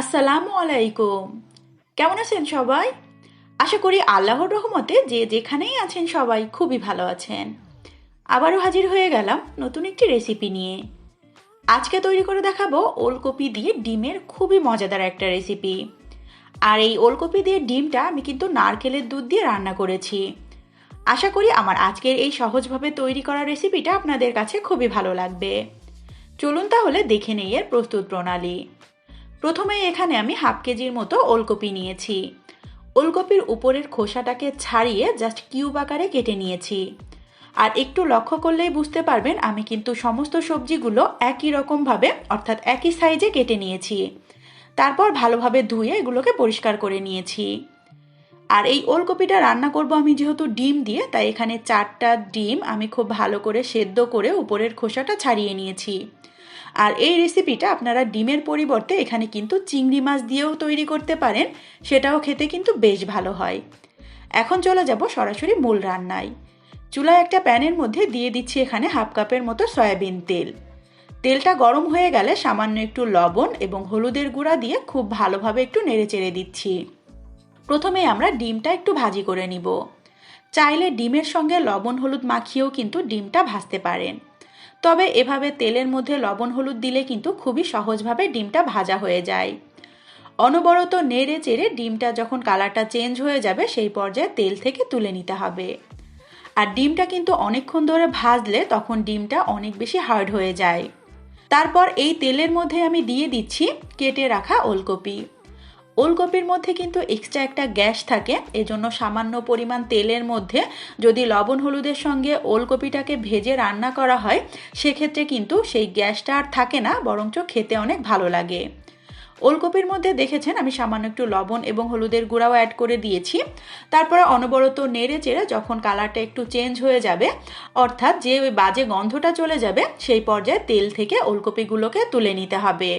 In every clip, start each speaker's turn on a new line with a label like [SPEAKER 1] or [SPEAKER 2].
[SPEAKER 1] আসসালামু আলাইকুম। কেমন আছেন সবাই? আশা করি আল্লাহর রহমতে যে যেখানেই আছেন সবাই খুবই ভালো আছেন। আবারও হাজির হয়ে গেলাম নতুন একটি রেসিপি নিয়ে। আজকে তৈরি করে দেখাবো ওলকপি দিয়ে ডিমের খুবই মজাদার একটা রেসিপি আর এই ওলকপি দিয়ে ডিমটা আমি কিন্তু নারকেলের দুধ দিয়ে রান্না করেছি। আশা করি আমার আজকের এই সহজভাবে তৈরি করা রেসিপিটা আপনাদের কাছে খুবই ভালো লাগবে। চলুন তাহলে দেখে নেই এর প্রস্তুত প্রণালী। প্রথমে এখানে আমি হাফ কেজির মতো ওলকপি নিয়েছি। ওলকপির উপরের খোসাটাকে ছাড়িয়ে জাস্ট কিউব আকারে কেটে নিয়েছি। আর একটু লক্ষ্য করলেই বুঝতে পারবেন আমি কিন্তু সমস্ত সবজিগুলো একই রকমভাবে, অর্থাৎ একই সাইজে কেটে নিয়েছি। তারপর ভালোভাবে ধুয়ে এগুলোকে পরিষ্কার করে নিয়েছি। আর এই ওলকপিটা রান্না করব আমি যেহেতু ডিম দিয়ে, তাই এখানে চারটা ডিম আমি খুব ভালো করে সেদ্ধ করে উপরের খোসাটা ছাড়িয়ে নিয়েছি। আর এই রেসিপিটা আপনারা ডিমের পরিবর্তে এখানে কিন্তু চিংড়ি মাছ দিয়েও তৈরি করতে পারেন, সেটাও খেতে কিন্তু বেশ ভালো হয়। এখন চলে যাব সরাসরি মূল রান্নায়। চুলায় একটা প্যানের মধ্যে দিয়ে দিচ্ছি এখানে হাফ কাপের মতো সয়াবিন তেল। তেলটা গরম হয়ে গেলে সামান্য একটু লবণ এবং হলুদের গুঁড়া দিয়ে খুব ভালোভাবে একটু নেড়ে চেড়ে দিচ্ছি। প্রথমে আমরা ডিমটা একটু ভাজি করে নিব। চাইলে ডিমের সঙ্গে লবণ হলুদ মাখিয়েও কিন্তু ডিমটা ভাজতে পারেন। তবে এভাবে তেলের মধ্যে লবণ, হলুদ দিলে কিন্তু খুবই সহজভাবে ডিমটা ভাজা হয়ে যায়। অনবরত নেড়ে চেড়ে ডিমটা যখন কালারটা চেঞ্জ হয়ে যাবে, সেই পর্যায়ে তেল থেকে তুলে নিতে হবে। আর ডিমটা কিন্তু অনেকক্ষণ ধরে ভাজলে তখন ডিমটা অনেক বেশি হার্ড হয়ে যায়। তারপর এই তেলের মধ্যে আমি দিয়ে দিচ্ছি কেটে রাখা ওলকপি। ওলকপির মধ্যে কিন্তু এক্সট্রা একটা গ্যাস থাকে, এজন্য সামান্য পরিমাণ তেলের মধ্যে যদি লবণ হলুদের সঙ্গে ওলকপিটাকে ভেজে রান্না করা হয়, সেক্ষেত্রে কিন্তু সেই গ্যাসটা আর থাকে না, বরঞ্চ খেতে অনেক ভালো লাগে। ওলকপির মধ্যে দেখেছেন আমি সামান্য একটু লবণ এবং হলুদের গুঁড়াও অ্যাড করে দিয়েছি। তারপরে অনবরত নেড়ে চেড়ে যখন কালারটা একটু চেঞ্জ হয়ে যাবে, অর্থাৎ যে ওই বাজে গন্ধটা চলে যাবে, সেই পর্যায়ে তেল থেকে ওলকপিগুলোকে তুলে নিতে হবে।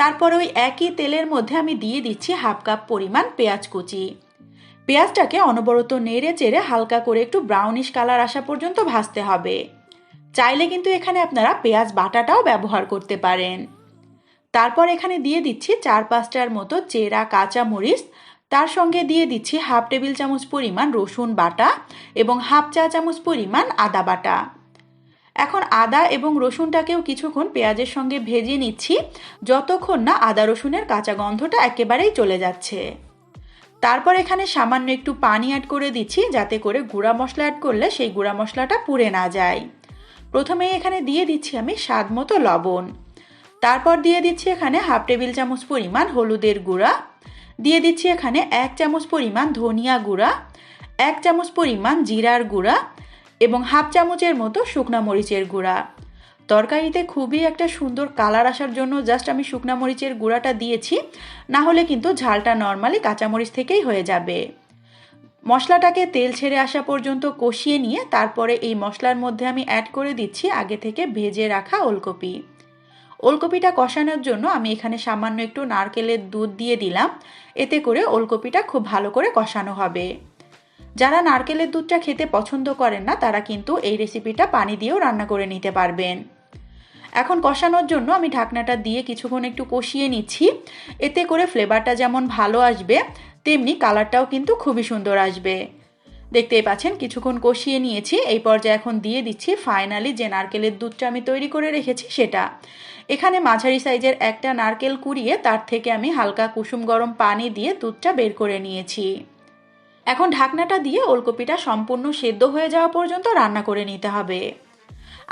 [SPEAKER 1] তারপর ওই একই তেলের মধ্যে আমি দিয়ে দিচ্ছি হাফ কাপ পরিমাণ পেঁয়াজ কুচি। পেঁয়াজটাকে অনবরত নেড়ে চেড়ে হালকা করে একটু ব্রাউনিশ কালার আসা পর্যন্ত ভাজতে হবে। চাইলে কিন্তু এখানে আপনারা পেঁয়াজ বাটাটাও ব্যবহার করতে পারেন। তারপর এখানে দিয়ে দিচ্ছি চার পাঁচটার মতো চেরা কাঁচা মরিচ। তার সঙ্গে দিয়ে দিচ্ছি হাফ টেবিল চামচ পরিমাণ রসুন বাটা এবং হাফ চা চামচ পরিমাণ আদা বাটা। এখন আদা এবং রসুনটাকেও কিছুক্ষণ পেঁয়াজের সঙ্গে ভেজে নিচ্ছি। যতক্ষণ না আদা রসুনের কাঁচা গন্ধটা একেবারেই চলে যাচ্ছে। তারপর এখানে সামান্য একটু পানি অ্যাড করে দিচ্ছি যাতে করে গুঁড়া মশলা অ্যাড করলে সেই গুঁড়া মশলাটা পুড়ে না যায়। প্রথমে এখানে দিয়ে দিচ্ছি আমি স্বাদ মতো লবণ। তারপর দিয়ে দিচ্ছি এখানে হাফ টেবিল চামচ পরিমাণ হলুদের গুঁড়া। দিয়ে দিচ্ছি এখানে এক চামচ পরিমাণ ধনিয়া গুঁড়া। এক চামচ পরিমাণ জিরার গুঁড়া। এবং হাফ চামচের মতো শুকনা মরিচের গুঁড়া। তরকারিতে খুবই একটা সুন্দর কালার আসার জন্য জাস্ট আমি শুকনা মরিচের গুঁড়াটা দিয়েছি, না হলে কিন্তু ঝালটা নর্মালি কাঁচামরিচ থেকেই হয়ে যাবে। মশলাটাকে তেল ছেড়ে আসা পর্যন্ত কষিয়ে নিয়ে তারপরে এই মশলার মধ্যে আমি অ্যাড করে দিচ্ছি আগে থেকে ভেজে রাখা ওলকপি। ওলকপিটা কষানোর জন্য আমি এখানে সামান্য একটু নারকেলের দুধ দিয়ে দিলাম, এতে করে ওলকপিটা খুব ভালো করে কষানো হবে। যারা নারকেলের দুধটা খেতে পছন্দ করেন না, তারা কিন্তু এই রেসিপিটা পানি দিয়েও রান্না করে নিতে পারবেন। এখন কষানোর জন্য আমি ঢাকনাটা দিয়ে কিছুক্ষণ একটু কষিয়ে নিচ্ছি। এতে করে ফ্লেভারটা যেমন ভালো আসবে, তেমনি কালারটাও কিন্তু খুবই সুন্দর আসবে। দেখতেই পাচ্ছেন, কিছুক্ষণ কষিয়ে নিয়েছি। এই পর্যায়ে এখন দিয়ে দিচ্ছি ফাইনালি যে নারকেলের দুধটা আমি তৈরি করে রেখেছি সেটা। এখানে মাঝারি সাইজের একটা নারকেল কুড়িয়ে তার থেকে আমি হালকা কুসুম গরম পানি দিয়ে দুধটা বের করে নিয়েছি। এখন ঢাকনাটা দিয়ে ওলকপিটা সম্পূর্ণ সেদ্ধ হয়ে যাওয়া পর্যন্ত রান্না করে নিতে হবে।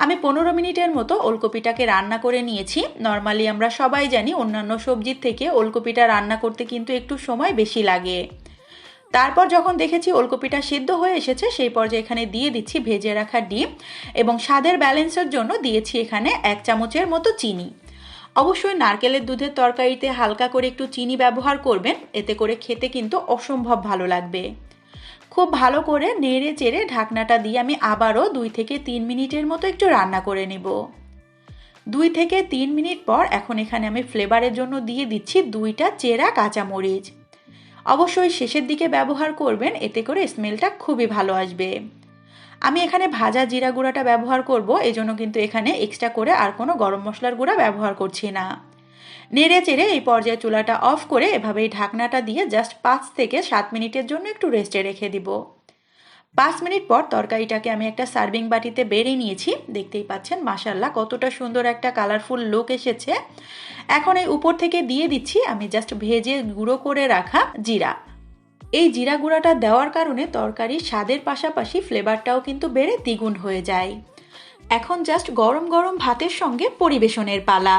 [SPEAKER 1] আমি পনেরো মিনিটের মতো ওলকপিটাকে রান্না করে নিয়েছি। নর্মালি আমরা সবাই জানি অন্যান্য সবজির থেকে ওলকপিটা রান্না করতে কিন্তু একটু সময় বেশি লাগে। তারপর যখন দেখেছি ওলকপিটা সিদ্ধ হয়ে এসেছে, সেই পর্যায়ে এখানে দিয়ে দিচ্ছি ভেজে রাখা ডিম এবং স্বাদের ব্যালেন্সের জন্য দিয়েছি এখানে এক চামচের মতো চিনি। অবশ্যই নারকেলের দুধের তরকারিতে হালকা করে একটু চিনি ব্যবহার করবেন, এতে করে খেতে কিন্তু অসম্ভব ভালো লাগবে। খুব ভালো করে নেড়ে চেড়ে ঢাকনাটা দিয়ে আমি আবারও দুই থেকে তিন মিনিটের মতো একটু রান্না করে নেব। দুই থেকে তিন মিনিট পর এখন এখানে আমি ফ্লেভারের জন্য দিয়ে দিচ্ছি দুইটা চেরা কাঁচামরিচ। অবশ্যই শেষের দিকে ব্যবহার করবেন, এতে করে স্মেলটা খুবই ভালো আসবে। আমি এখানে ভাজা জিরা গুঁড়াটা ব্যবহার করব, এজন্য কিন্তু এখানে এক্সট্রা করে আর কোনো গরম মশলার গুঁড়া ব্যবহার করছি না। নেড়ে চেড়ে এই পর্যায়ে চুলাটা অফ করে এভাবেই ঢাকনাটা দিয়ে জাস্ট পাঁচ থেকে সাত মিনিটের জন্য একটু রেস্টে রেখে দিব। পাঁচ মিনিট পর তরকারিটাকে আমি একটা সার্ভিং বাটিতে বেড়ে নিয়েছি। দেখতেই পাচ্ছেন মাসাল্লাহ কতটা সুন্দর একটা কালারফুল লুক এসেছে। এখন এই উপর থেকে দিয়ে দিচ্ছি আমি জাস্ট ভেজে গুঁড়ো করে রাখা জিরা। এই জিরা গুঁড়াটা দেওয়ার কারণে তরকারির স্বাদের পাশাপাশি ফ্লেভারটাও কিন্তু বেড়ে দ্বিগুণ হয়ে যায়। এখন জাস্ট গরম গরম ভাতের সঙ্গে পরিবেশনের পালা।